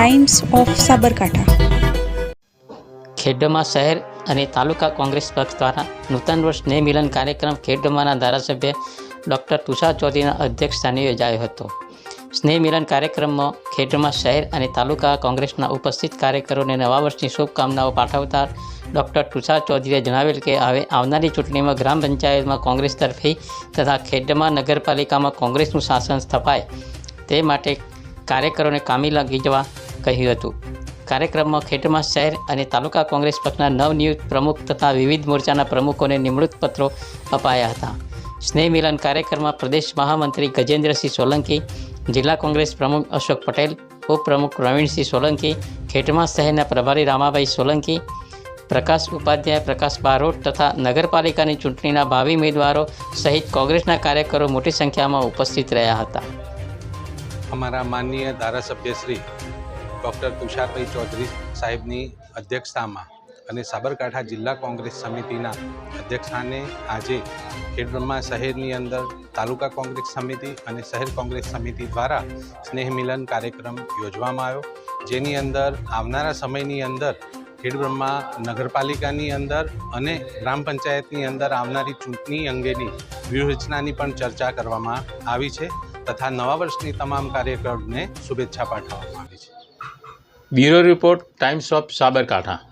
Times of Sabarkantha ખેડમાં શહેર અને તાલુકા કોંગ્રેસ પક્ષ દ્વારા નૂતન વર્ષ સ્નેહ મિલન કાર્યક્રમ ખેડમાના ધારાસભ્ય ડૉક્ટર તુષાર ચૌધરીના અધ્યક્ષસ્થાને યોજાયો હતો. સ્નેહ મિલન કાર્યક્રમમાં ખેડમાં શહેર અને તાલુકા કોંગ્રેસના ઉપસ્થિત કાર્યકરોને નવા વર્ષની શુભકામનાઓ પાઠવતા ડૉક્ટર તુષાર ચૌધરીએ જણાવેલ કે હવે આવનારી ચૂંટણીમાં ગ્રામ પંચાયતમાં કોંગ્રેસ તરફી તથા ખેડમાં નગરપાલિકામાં કોંગ્રેસનું શાસન સ્થપાય તે માટે કાર્યકરોને કામી લાગી જવા કહ્યું હતું. કાર્યક્રમમાં ખેડમાં શહેર અને તાલુકા કોંગ્રેસ પક્ષના નવનિયુક્ત પ્રમુખ તથા વિવિધ મોરચાના પ્રમુખોને નિમણૂક પત્રો અપાયા હતા. સ્નેહ મિલન કાર્યક્રમમાં પ્રદેશ મહામંત્રી ગજેન્દ્રસિંહ સોલંકી, જિલ્લા કોંગ્રેસ પ્રમુખ અશોક પટેલ, ઉપપ્રમુખ પ્રવીણસિંહ સોલંકી ખેટમાસ શહેરના પ્રભારી રામાભાઈ સોલંકી, પ્રકાશ ઉપાધ્યાય, પ્રકાશ બારોટ તથા નગરપાલિકાની ચૂંટણીના ભાવિ ઉમેદવારો સહિત કોંગ્રેસના કાર્યકરો મોટી સંખ્યામાં ઉપસ્થિત રહ્યા હતા. અમારા માનનીય ધારાસભ્ય શ્રી ડૉક્ટર તુષારભાઈ ચૌધરી સાહેબની અધ્યક્ષતામાં અને સાબરકાંઠા જિલ્લા કોંગ્રેસ સમિતિના અધ્યક્ષસ્થાને આજે ખેડબ્રહ્મા શહેરની અંદર તાલુકા કોંગ્રેસ સમિતિ અને શહેર કોંગ્રેસ સમિતિ દ્વારા સ્નેહ મિલન કાર્યક્રમ યોજવામાં આવ્યો. જેની અંદર આવનારા સમયની અંદર ખેડબ્રહ્મા નગરપાલિકાની અંદર અને ગ્રામ પંચાયતની અંદર આવનારી ચૂંટણી અંગેની વ્યૂહરચનાની પણ ચર્ચા કરવામાં આવી છે તથા નવા વર્ષની તમામ કાર્યક્રમને શુભેચ્છા પાઠવવામાં આવી છે. Bureau report Times of Sabarkantha.